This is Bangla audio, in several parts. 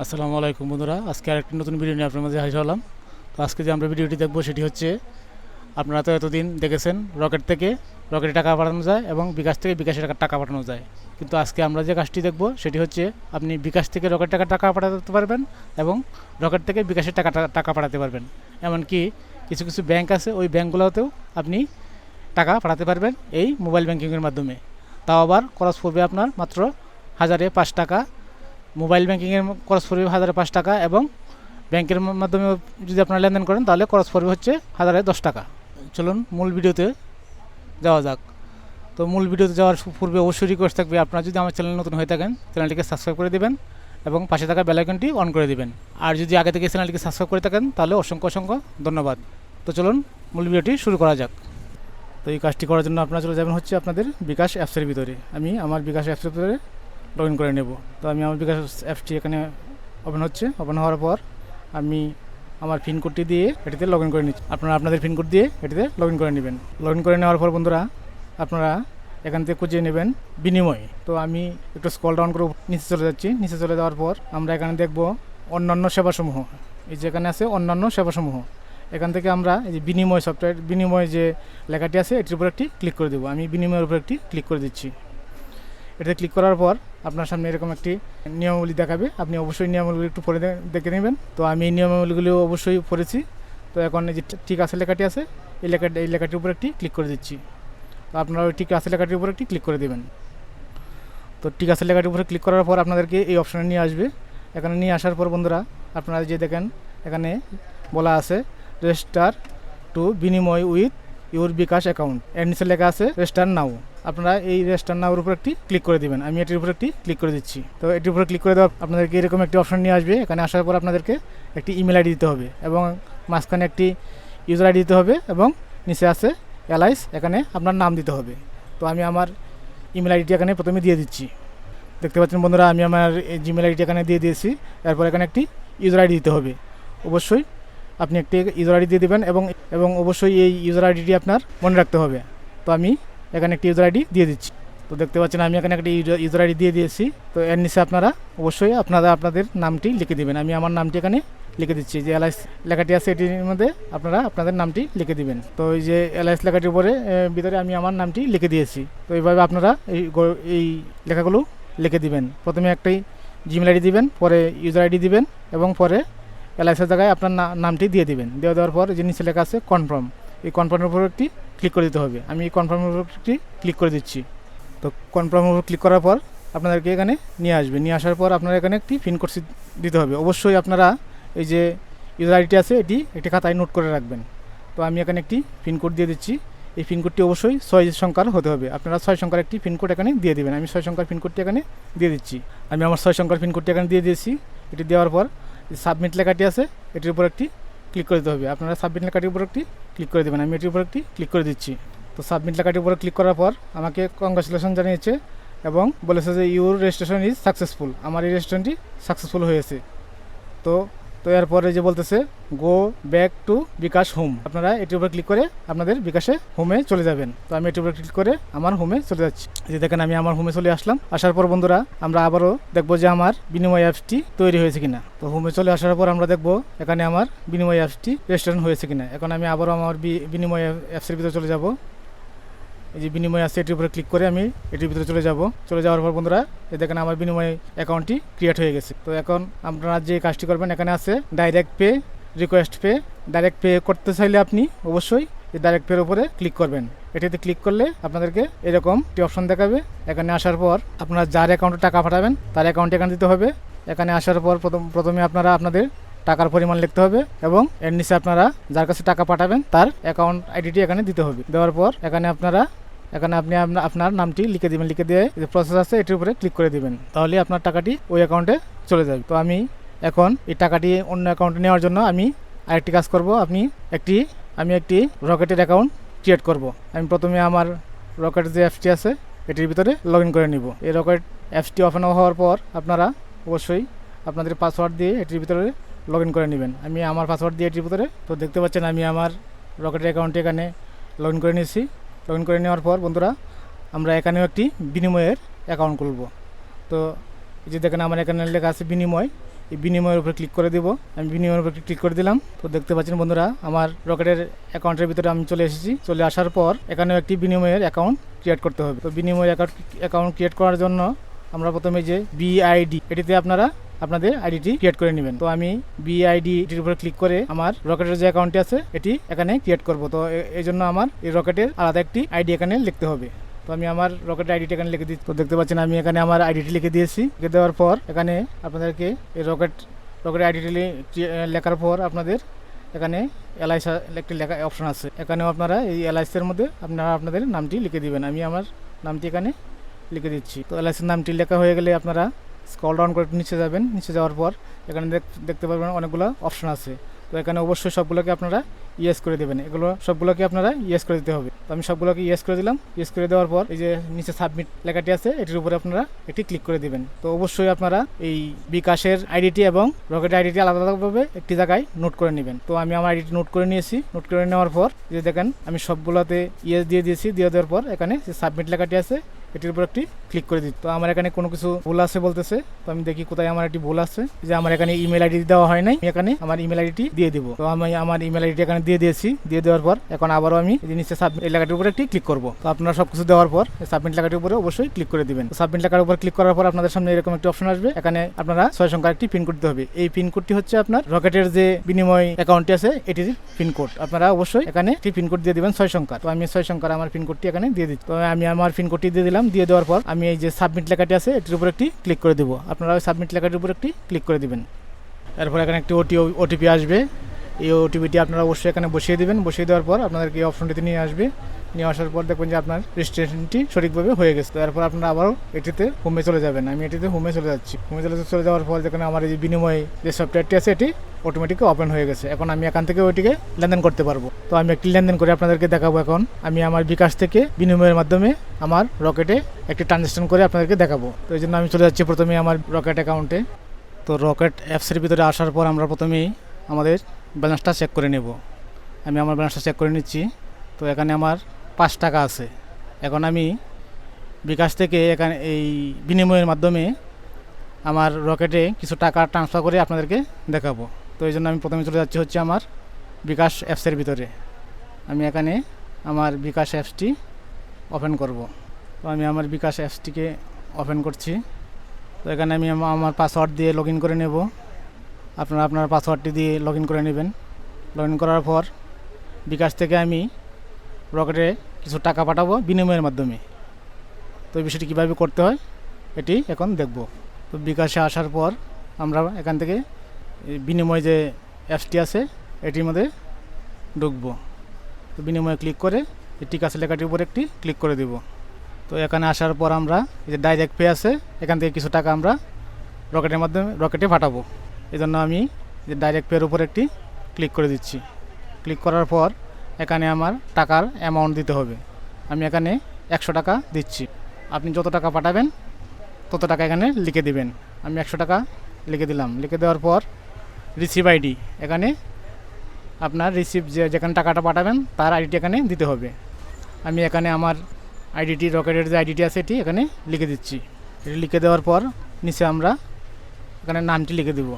আসসালামু আলাইকুম বন্ধুরা। আজকে আরেকটি নতুন ভিডিও নিয়ে আপনার মাঝে হাজির হলাম। তো আজকে যে আমরা ভিডিওটি দেখব সেটি হচ্ছে, আপনারা তো এতদিন দেখেছেন রকেট থেকে রকেটে টাকা পাঠানো যায় এবং বিকাশ থেকে বিকাশে টাকা পাঠানো যায়। কিন্তু আজকে আমরা যে কাজটি দেখব সেটি হচ্ছে, আপনি বিকাশ থেকে রকেট টাকা টাকা পাঠাতে পারবেন এবং রকেট থেকে বিকাশের টাকা টাকা- পাঠাতে পারবেন। এমনকি কিছু কিছু ব্যাংক আছে, ওই ব্যাংকগুলোতেও আপনি টাকা পাঠাতে পারবেন এই মোবাইল ব্যাংকিংয়ের মাধ্যমে। তাও আবার খরচ পড়বে আপনার মাত্র হাজারে পাঁচ টাকা মোবাইল ব্যাংকিংয়ের খরচ পড়বে হাজারে পাঁচ টাকা এবং ব্যাংকের মাধ্যমে যদি আপনারা লেনদেন করেন, তাহলে খরচ পড়বে হচ্ছে হাজারে দশ টাকা। চলুন, মূল ভিডিওতে যাওয়া যাক। তো মূল ভিডিওতে যাওয়ার পূর্বে অবশ্যই রিকোয়েস্ট থাকবে, আপনারা যদি আমার চ্যানেল নতুন হয়ে থাকেন চ্যানেলটিকে সাবস্ক্রাইব করে দেবেন এবং পাশে থাকা বেলাইকনটি অন করে দেবেন। আর যদি আগে থেকে চ্যানেলটিকে সাবস্ক্রাইব করে থাকেন, তাহলে অসংখ্য অসংখ্য ধন্যবাদ। তো চলুন, মূল ভিডিওটি শুরু করা যাক। তো এই কাজটি করার জন্য আপনারা চলে যাবেন হচ্ছে আপনাদের বিকাশ অ্যাপসের ভিতরে। আমি আমার বিকাশ অ্যাপসের ভিতরে লগ ইন করে নেব। তো আমি আমার বিকাশ অ্যাপসটি এখানে ওপেন হচ্ছে। ওপেন হওয়ার পর আমি আমার পিনকোডটি দিয়ে এটিতে লগ ইন করে নিচ্ছি। আপনারা আপনাদের পিনকোড দিয়ে এটিতে লগ ইন করে নেবেন। লগ ইন করে নেওয়ার পর বন্ধুরা, আপনারা এখান থেকে খুঁজে নেবেন বিনিময়। তো আমি একটু স্কল ডাউন করে নিচে চলে যাচ্ছি। নিচে চলে যাওয়ার পর আমরা এখানে দেখব অন্যান্য সেবাসমূহ। এই যেখানে আছে অন্যান্য সেবাসমূহ। এখান থেকে আমরা এই যে বিনিময় সফটওয়্যার বিনিময় যে লেখাটি আছে, এটির উপর একটি ক্লিক করে দেবো। আমি বিনিময়ের উপর একটি ক্লিক করে দিচ্ছি। এটাতে ক্লিক করার পর আপনার সামনে এরকম একটি নিয়মাবলী দেখাবে। আপনি অবশ্যই নিয়মাবলী একটু দে- দেখে নেবেন। তো আমি এই নিয়মাবলীগুলো অবশ্যই পড়েছি। তো এখন যে ঠিক আছে লেখাটি আছে, এই লেখাটি এই লেখাটির উপর একটি ক্লিক করে দিচ্ছি। তো আপনারা ওই ঠিক আছে লেখাটির উপর একটি ক্লিক করে দেবেন। তো ঠিক আছে লেখাটির উপরে ক্লিক করার পর আপনাদেরকে এই অপশানে নিয়ে আসবে। এখানে নিয়ে আসার পর বন্ধুরা, আপনারা যে দেখেন, এখানে বলা আছে register to Binimoy with your bKash account এর নিচে লেখা আছে রেজিস্টার নাও আপনারা এই রেজিস্টার নাওর উপর একটি ক্লিক করে দিবেন। আমি এটির উপর একটি ক্লিক করে দিচ্ছি। তো এটির উপরে ক্লিক করে দেওয়া আপনাদেরকে এরকম একটি অপশন নিয়ে আসবে। এখানে আসার পর আপনাদেরকে একটি ইমেল আইডি দিতে হবে এবং মাঝখানে একটি ইউজার আইডি দিতে হবে এবং নিচে আছে এলাইস এখানে আপনার নাম দিতে হবে। তো আমি আমার ইমেল আইডিটি এখানে প্রথমে দিয়ে দিচ্ছি। দেখতে পাচ্ছেন বন্ধুরা, আমি আমার জিমেল আইডি এখানে দিয়ে দিয়েছি। এরপর এখানে একটি ইউজার আইডি দিতে হবে। অবশ্যই আপনি একটি ইউজার আইডি দিয়ে দেবেন এবং এবং অবশ্যই এই ইউজার আইডিটি আপনার মনে রাখতে হবে। তো আমি এখানে একটি ইউজার আইডি দিয়ে দিচ্ছি। তো দেখতে পাচ্ছেন আমি এখানে একটি ইউজার আইডি দিয়ে দিয়েছি। তো এর নিচে আপনারা অবশ্যই আপনারা আপনাদের নামটি লিখে দেবেন। আমি আমার নামটি এখানে লিখে দিচ্ছি। যে এলআইস লেখাটি আছে এটির মধ্যে আপনারা আপনাদের নামটি লিখে দিবেন। তো এই যে এলআইস লেখাটির উপরে ভিতরে আমি আমার নামটি লিখে দিয়েছি। তো এইভাবে আপনারা এই এই লেখাগুলো লিখে দিবেন। প্রথমে একটাই জিমেল আইডি দিবেন, পরে ইউজার আইডি দিবেন এবং পরে এলআইসের জায়গায় আপনার নামটি দিয়ে দিবেন। দিয়ে দেওয়ার পর যে নিচে লেখা আছে কনফার্ম এই কনফার্মের উপর একটি ক্লিক করে দিতে হবে। আমি এই কনফার্মের উপর একটি ক্লিক করে দিচ্ছি। তো কনফার্মের উপর ক্লিক করার পর আপনাদেরকে এখানে নিয়ে আসবে। নিয়ে আসার পর আপনারা এখানে একটি পিনকোড দিতে হবে। অবশ্যই আপনারা এই যে ইউজার আইডিটি আছে, এটি একটি খাতায় নোট করে রাখবেন। তো আমি এখানে একটি পিনকোড দিয়ে দিচ্ছি। এই পিনকোডটি অবশ্যই ছয় সংখ্যার হতে হবে। আপনারা ছয় সংখ্যার একটি পিনকোড এখানে দিয়ে দেবেন। আমি ছয় সংখ্যার পিনকোডটি এখানে দিয়ে দিচ্ছি। আমি আমার ছয় সংখ্যার পিনকোডটি এখানে দিয়ে দিয়েছি। এটি দেওয়ার পর সাবমিট লেখাটি আছে, এটির উপর একটি ক্লিক করে দিতে হবে। আপনারা সাবমিট লেখাটির উপর একটি ক্লিক করে দেবেন। আমি এটির উপর একটি ক্লিক করে দিচ্ছি। তো সাবমিট লেখাটির উপরে ক্লিক করার পর আমাকে কংগ্রাচুলেশন জানিয়েছে এবং বলেছে যে ইউর রেজিস্ট্রেশন ইজ সাকসেসফুল আমার এই রেজিস্ট্রেশনটি সাকসেসফুল হয়েছে। তো তো এরপরে যে বলতেছে go back to bKash home আপনারা এটির উপর ক্লিক করে আপনাদের বিকাশে হোমে চলে যাবেন। তো আমি এটির উপর ক্লিক করে আমার হোমে চলে যাচ্ছি। যে দেখেন, আমি আমার হোমে চলে আসলাম। আসার পর বন্ধুরা, আমরা আবারও দেখব যে আমার বিনিময় অ্যাপসটি তৈরি হয়েছে কিনা। তো হোমে চলে আসার পর আমরা দেখব, এখানে আমার বিনিময় অ্যাপসটি রেজিস্ট্রেশন হয়েছে কিনা। এখন আমি আবারও আমার বিনিময় অ্যাপসের ভিতরে চলে যাব। এই যে বিনিময় আছে এটির উপরে ক্লিক করে আমি এটির ভিতরে চলে যাব। চলে যাওয়ার পর বন্ধুরা, এই দেখেন আমার বিনিময় অ্যাকাউন্টটি ক্রিয়েট হয়ে গেছে। তো এখন আপনারা যে কাজটি করবেন, এখানে আছে direct pay request pay direct pay করতে চাইলে আপনি অবশ্যই এই ডাইরেক্ট পের উপরে ক্লিক করবেন। এটিতে ক্লিক করলে আপনাদেরকে এরকম একটি অপশন দেখাবে। এখানে আসার পর আপনারা যার অ্যাকাউন্টে টাকা পাঠাবেন, তার অ্যাকাউন্টে এখানে দিতে হবে। এখানে আসার পর প্রথম প্রথমে আপনারা আপনাদের টাকার পরিমাণ লিখতে হবে এবং এর নিচে আপনারা যার কাছে টাকা পাঠাবেন, তার অ্যাকাউন্ট আইডিটি এখানে দিতে হবে। দেওয়ার পর এখানে আপনারা এখানে আপনি আপনা- আপনার নামটি লিখে দিবেন, লিখে দিয়ে যে প্রসেস আছে, এটির উপরে ক্লিক করে দিবেন। তাহলে আপনার টাকাটি ওই অ্যাকাউন্টে চলে যাবে। তো আমি এখন এই টাকাটি অন্য অ্যাকাউন্টে নেওয়ার জন্য আমি আরেকটি কাজ করব। আপনি একটি, আমি একটি রকেটের অ্যাকাউন্ট ক্রিয়েট করব। আমি প্রথমে আমার রকেট যে অ্যাপসটি আছে, এটির ভিতরে লগ করে নিব। এই রকেট অ্যাপসটি ওপেন হওয়ার পর আপনারা অবশ্যই আপনাদের পাসওয়ার্ড দিয়ে এটির ভিতরে লগ করে নেবেন। আমি আমার পাসওয়ার্ড দিয়ে এটির ভিতরে, তো দেখতে পাচ্ছেন আমি আমার রকেটের অ্যাকাউন্টে এখানে লগ করে নিয়েছি। লগ ইন করে নেওয়ার পর, বন্ধুরা, আমরা এখানেও একটি বিনিময়ের অ্যাকাউন্ট খুলব। তো এই যে দেখেন, আমার এখানে লেখা আছে বিনিময়। এই বিনিময়ের উপরে ক্লিক করে দেব। আমি বিনিময়ের উপরে ক্লিক করে দিলাম। তো দেখতে পাচ্ছেন, বন্ধুরা, আমার রকেটের অ্যাকাউন্টের ভিতরে আমি চলে এসেছি। চলে আসার পর এখানেও একটি বিনিময়ের অ্যাকাউন্ট ক্রিয়েট করতে হবে। তো বিনিময়ের অ্যাকাউন্ট অ্যাকাউন্ট ক্রিয়েট করার জন্য আমরা প্রথমে যে বিআইডি এটিতে আপনারা আপনাদের আইডিটি ক্রিয়েট করে নেবেন। তো আমি বিআইডি এটির উপরে ক্লিক করে আমার রকেটের যে অ্যাকাউন্টটি আছে, এটি এখানে ক্রিয়েট করব। তো এই জন্য আমার এই রকেটের আলাদা একটি আইডি এখানে লিখতে হবে। তো আমি আমার রকেটের আইডিটি এখানে লিখে দিই তো দেখতে পাচ্ছেন আমি এখানে আমার আইডিটি লিখে দিয়েছি। লিখে দেওয়ার পর এখানে আপনাদেরকে এই রকেট, রকেটের আইডিটি লেখার পর আপনাদের এখানে এলআইস একটি লেখা অপশন আছে। এখানেও আপনারা এই এলআইসের মধ্যে আপনারা আপনাদের নামটি লিখে দিবেন। আমি আমার নামটি এখানে লিখে দিচ্ছি। তো এলআইসির নামটি লেখা হয়ে গেলে আপনারা স্কল ডাউন করে নিচে যাবেন। নিচে যাওয়ার পর এখানে দেখ- দেখতে পারবেন অনেকগুলো অপশন আছে। তো এখানে অবশ্যই সবগুলোকে আপনারা ইয়েস করে দেবেন। এগুলো সবগুলোকে আপনারা ইয়েস করে দিতে হবে। তো আমি সবগুলোকে ইয়েস করে দিলাম। ইয়েস করে দেওয়ার পর এই যে নিচে সাবমিট লেখাটি আছে, এটির উপরে আপনারা এটি ক্লিক করে দিবেন। তো অবশ্যই আপনারা এই বিকাশের আইডিটি এবং রকেট আইডিটি আলাদা আলাদাভাবে একটি জায়গায় নোট করে নেবেন। তো আমি আমার আইডিটি নোট করে নিয়েছি। নোট করে নেওয়ার পর যে দেখেন, আমি সবগুলোতে ইয়েস দিয়ে দিয়েছি। দিয়ে দেওয়ার পর এখানে যে সাবমিট লেখাটি আছে এটির উপর একটি ক্লিক করে দিই। তো আমার এখানে কোনো কিছু ভুল আছে বলতেছে, তো আমি দেখি কোথায় আমার একটি ভুল আছে। যে আমার এখানে ইমেল আইডি দেওয়া হয় নাই এখানে আমার ইমেল আইডিটি দিয়ে দিব। তো আমি আমার ইমেল আইডি এখানে দিয়ে দিয়েছি। দিয়ে দেওয়ার পর এখন আবারও আমি নিচে সাবমিট এই লেখাটির উপরে একটি ক্লিক করব। তো আপনারা সব কিছু দেওয়ার পর সাবমিট লেখাটির উপরে অবশ্যই ক্লিক করে দিবেন। সাবমিট লেখার উপর ক্লিক করার পর আপনাদের সামনে এরকম একটি অপশন আসবে। এখানে আপনারা ছয় সংখ্যার একটি পিন কোড দিতে হবে। এই পিন কোডটি হচ্ছে আপনার রকেটের যে বিনিময় অ্যাকাউন্টটি আছে, এটির পিন কোড আপনারা অবশ্যই এখানে একটি পিন কোড দিয়ে দিবেন ছয় সংখ্যা তো আমি ছয় সংখ্যার আমার পিন কোডটি এখানে দিয়ে দিচ্ছি। তো আমি আমার পিন কোডটি দিয়ে দিলাম। দিয়ে দেওয়ার পর আমি এই যে সাবমিট লেখাটি আছে, এটির উপর একটি ক্লিক করে দেবো। আপনারা ওই সাবমিট লেখাটির উপর একটি ক্লিক করে দিবেন। এরপর এখানে একটি ওটি ওটিপি আসবে। এই ওটিপিটি আপনারা অবশ্যই এখানে বসিয়ে দেবেন। বসিয়ে দেওয়ার পর আপনাদেরকে এই অপশনটিতে নিয়ে আসবে। নিয়ে আসার পর দেখবেন যে আপনার রেজিস্ট্রেশনটি সঠিকভাবে হয়ে গেছে। তো এরপর আপনারা আবারও এটিতে হোমে চলে যাবেন। আমি এটিতে হোমে চলে যাচ্ছি। হোমে চলে চলে যাওয়ার পর যেখানে আমার এই বিনিময় যে সফটওয়্যারটি আছে, এটি অটোমেটিক ওপেন হয়ে গেছে। এখন আমি এখান থেকে ওইটিকে লেনদেন করতে পারব। তো আমি একটি লেনদেন করে আপনাদেরকে দেখাবো এখন। আমি আমার বিকাশ থেকে বিনিময়ের মাধ্যমে আমার রকেটে একটি ট্রানজ্যাকশন করে আপনাদেরকে দেখাবো। তো এই জন্য আমি চলে যাচ্ছি প্রথমে আমার রকেট অ্যাকাউন্টে তো রকেট অ্যাপসের ভিতরে আসার পর আমরা প্রথমেই আমাদের ব্যালেন্সটা চেক করে নেব। আমি আমার ব্যালেন্সটা চেক করে নিচ্ছি। তো এখানে আমার পাঁচ টাকা আছে। এখন আমি বিকাশ থেকে এখানে এই বিনিময়ের মাধ্যমে আমার রকেটে কিছু টাকা ট্রান্সফার করে আপনাদেরকে দেখাবো। তো এই জন্য আমি প্রথমে চলে যাচ্ছি হচ্ছে আমার বিকাশ অ্যাপসের ভিতরে। আমি এখানে আমার বিকাশ অ্যাপসটি ওপেন করব। তো আমি আমার বিকাশ অ্যাপসটিকে ওপেন করছি। তো এখানে আমি আমার পাসওয়ার্ড দিয়ে লগ করে নেব। আপনারা আপনার পাসওয়ার্ডটি দিয়ে লগ করে নেবেন। লগ করার পর বিকাশ থেকে আমি রকেটে কিছু টাকা পাঠাবো বিনিময়ের মাধ্যমে। তো এই বিষয়টি কীভাবে করতে হয়, এটি এখন দেখব। তো বিকাশে আসার পর আমরা এখান থেকে বিনিময় যে অ্যাপসটি আছে, এটির মধ্যে ঢুকবো। তো বিনিময়ে ক্লিক করে এই টিকাস লেখাটির উপর একটি ক্লিক করে দেব। তো এখানে আসার পর আমরা এই যে ডাইরেক্ট পে আছে, এখান থেকে কিছু টাকা আমরা রকেটের মাধ্যমে, রকেটে পাঠাবো। এই জন্য আমি যে ডাইরেক্ট পের উপর একটি ক্লিক করে দিচ্ছি। ক্লিক করার পর এখানে আমার টাকার অ্যামাউন্ট দিতে হবে। আমি এখানে একশো টাকা দিচ্ছি। আপনি যত টাকা পাঠাবেন, তত টাকা এখানে লিখে দিবেন। আমি একশো টাকা লিখে দিলাম। লিখে দেওয়ার পর রিসিভ আইডি এখানে আপনার রিসিভ যে যেখানে টাকাটা পাঠাবেন, তার আইডিটি এখানে দিতে হবে। আমি এখানে আমার আইডিটি রকেটের যে আইডিটি আছে, এটি এখানে লিখে দিচ্ছি। এটি লিখে দেওয়ার পর নিচে আমরা এখানে নামটি লিখে দিব।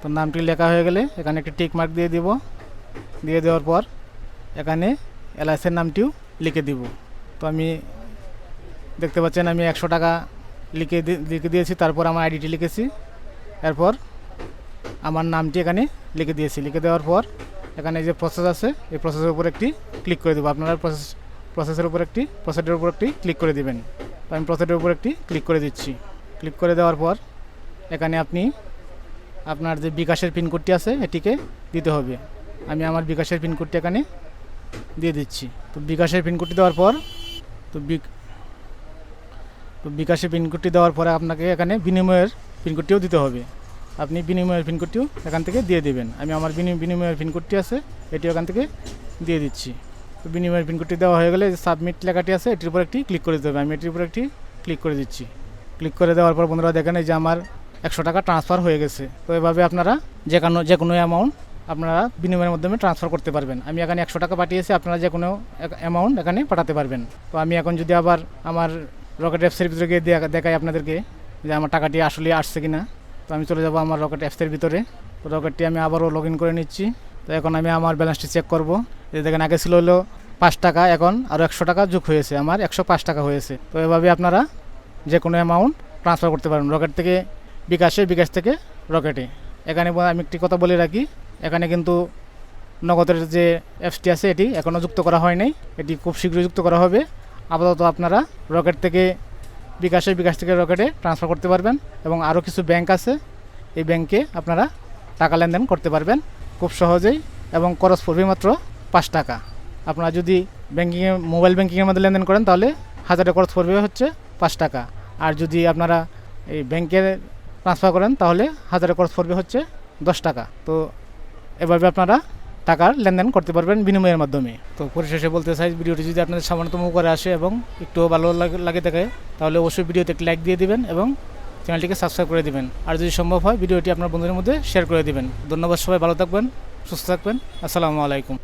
তো নামটি লেখা হয়ে গেলে এখানে একটি টিক মার্ক দিয়ে দিব। দিয়ে দেওয়ার পর এখানে এলআইসের নামটিও লিখে দিব। তো আমি দেখতে পাচ্ছেন আমি একশো টাকা লিখে লিখে দিয়েছি, তারপর আমার আইডিটি লিখেছি। এরপর আমার নামটি এখানে লিখে দিয়েছি। লিখে দেওয়ার পর এখানে যে প্রসেস আছে, এই প্রসেসের উপর একটি ক্লিক করে দেবো। আপনারা প্রসেস প্রসেসের উপর একটি প্রসেসের উপর একটি ক্লিক করে দেবেন। তো আমি প্রসেসের উপর একটি ক্লিক করে দিচ্ছি। ক্লিক করে দেওয়ার পর এখানে আপনি আপনার যে বিকাশের পিনকোডটি আছে, এটিকে দিতে হবে। আমি আমার বিকাশের পিনকোডটি এখানে দিয়ে দিচ্ছি। তো বিকাশের পিনকোডটি দেওয়ার পর, তো তো বিকাশের পিনকোডটি দেওয়ার পরে আপনাকে এখানে বিনিময়ের পিনকোডটিও দিতে হবে। আপনি বিনিময়ের পিনকোডটিও এখান থেকে দিয়ে দেবেন। আমি আমার বিনি- বিনিময়ের পিনকোডটি আছে এটি এখান থেকে দিয়ে দিচ্ছি। তো বিনিময়ের পিনকোডটি দেওয়া হয়ে গেলে সাবমিট লেখাটি আছে, এটির উপর একটি ক্লিক করে দিতে হবে। আমি এটির উপর একটি ক্লিক করে দিচ্ছি। ক্লিক করে দেওয়ার পর বন্ধুরা দেখেন এই যে আমার একশো টাকা ট্রান্সফার হয়ে গেছে। তো এভাবে আপনারা যে কোনো যে কোনো অ্যামাউন্ট আপনারা বিনিময়ের মাধ্যমে ট্রান্সফার করতে পারবেন। আমি এখানে একশো টাকা পাঠিয়েছি, আপনারা যে কোনো অ্যামাউন্ট এখানে পাঠাতে পারবেন। তো আমি এখন যদি আবার আমার রকেট অ্যাপসের ভিতরে গিয়ে দেখা- দেখাই আপনাদেরকে যে আমার টাকাটি আসলে আসছে কিনা। তো আমি চলে যাব আমার রকেট অ্যাপসের ভিতরে। তো রকেটটি আমি আবারও লগ করে নিচ্ছি। তো এখন আমি আমার ব্যালেন্সটি চেক করব। যে দেখেন, আগে ছিল হলো পাঁচ টাকা, এখন আরও একশো টাকা যোগ হয়েছে। আমার একশো পাঁচ টাকা হয়েছে। তো এভাবে আপনারা যে কোনো অ্যামাউন্ট ট্রান্সফার করতে পারেন রকেট থেকে বিকাশে বিকাশ থেকে রকেটে। এখানে আমি একটি কথা বলে রাখি, এখানে কিন্তু নগদের যে অ্যাপসটি আছে এটি এখনও যুক্ত করা হয় নাই। এটি খুব শীঘ্রই যুক্ত করা হবে। আপাতত আপনারা রকেট থেকে বিকাশে বিকাশ থেকে রকেটে ট্রান্সফার করতে পারবেন এবং আরও কিছু ব্যাংক আছে। এই ব্যাংকে আপনারা টাকা লেনদেন করতে পারবেন খুব সহজেই এবং খরচ পড়বে মাত্র পাঁচ টাকা। আপনারা যদি ব্যাঙ্কিংয়ে মোবাইল ব্যাঙ্কিংয়ের মধ্যে লেনদেন করেন তাহলে হাজারে খরচ পড়বে হচ্ছে পাঁচ টাকা। আর যদি আপনারা এই ব্যাংকে ট্রান্সফার করেন, তাহলে হাজারে খরচ পড়বে হচ্ছে দশ টাকা। তো এভাবে আপনারা টাকার লেনদেন করতে পারবেন বিনিময়ের মাধ্যমে। তো পরিশেষে বলতে চাই, ভিডিওটি যদি আপনাদের সামান্যতম করে আসে এবং একটু ভালো লাগে থাকে, তাহলে অবশ্যই ভিডিওতে একটি লাইক দিয়ে দিবেন এবং চ্যানেলটিকে সাবস্ক্রাইব করে দিবেন। আর যদি সম্ভব হয়, ভিডিওটি আপনার বন্ধুদের মধ্যে শেয়ার করে দিবেন। ধন্যবাদ সবাই, ভালো থাকবেন, সুস্থ থাকবেন। আসসালামু আলাইকুম।